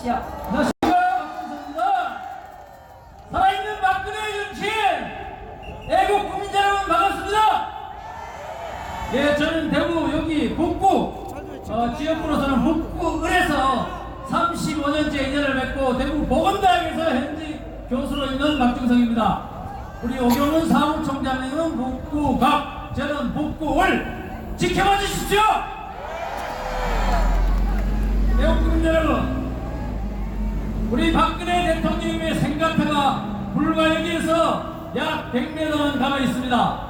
나오십시오. 안녕하십니까 살아있는 박근혜 정치인 애국 국민 여러분 반갑습니다. 예 저는 대구 여기 북구 어, 지역구로서는 북구 을에서 35년째 인연을 맺고 대구 보건대학에서 현직 교수로 있는 박정성입니다. 우리 오경훈 사무총장님은 북구 갑 저는 북구 을 지켜봐 주십시오 애국 국민 여러분 우리 박근혜 대통령님의 생각해가 불과 여기에서 약 100m만 가마 있습니다.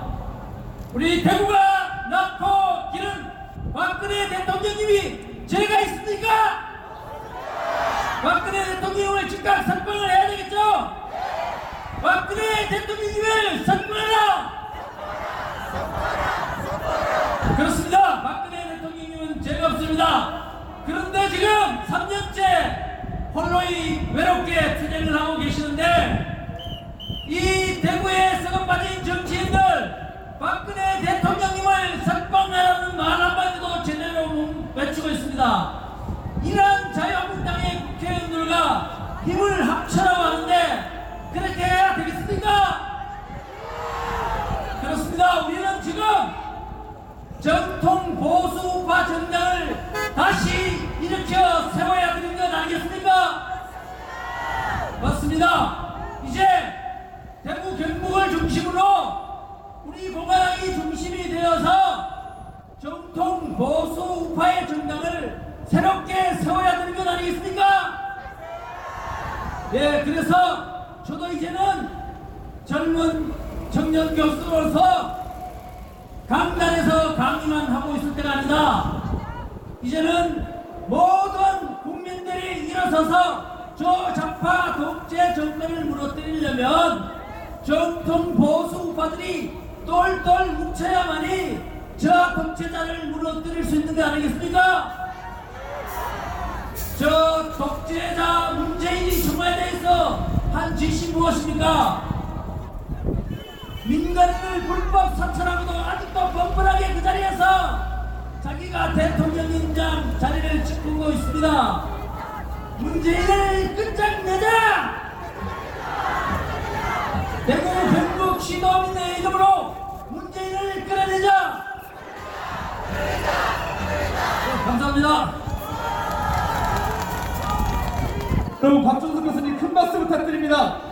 우리 대구가 낳고 기른 박근혜 대통령님이 죄가 있습니까? 박근혜 대통령을 즉각 석방을 해야 되겠죠? 박근혜 대통령님을 석방하라! 그렇습니다. 박근혜 대통령님은 죄가 없습니다. 그런데 지금 3년째 홀로이 외롭게 투쟁을 하고 계시는데 이 대구에 썩어 빠진 정치인들 박근혜 대통령님을 석방하라는 말 한마디도 제대로 못 외치고 있습니다. 이러한 자유한국당의 국회의원들과 힘을 합쳐라고 하는데 그렇게 해야 되겠습니까? 그렇습니다. 우리는 지금 전통 보수 우파 정당을 다시 일으켜 세워야 되는 것 아니겠습니까? 맞습니다. 이제 대구 경북을 중심으로 우리 공화당이 중심이 되어서 정통 보수 우파의 정당을 새롭게 세워야 되는 것 아니겠습니까? 예, 그래서 저도 이제는 젊은 청년 교수로서 강단에서 강의만 하고 있을 때가 아니다. 이제는 모든 국민들이 일어서서 저 좌파 독재 정권을 무너뜨리려면 정통 보수 우파들이 똘똘 뭉쳐야만이 저 독재자를 무너뜨릴 수 있는 게 아니겠습니까? 저 독재자 문재인이 정말에 대해서 한 짓이 무엇입니까? 민간인을 불법 사찰하고도 아직도 뻔뻔하게 그 자리에서 자기가 대통령 인장 자리를 지키고 있습니다. 문재인을 끝장내자! 대구 경북 시도민의 이름으로 문재인을 끌어내자! 네, 감사합니다. 그럼 박종석 교수님 큰 박수 부탁드립니다.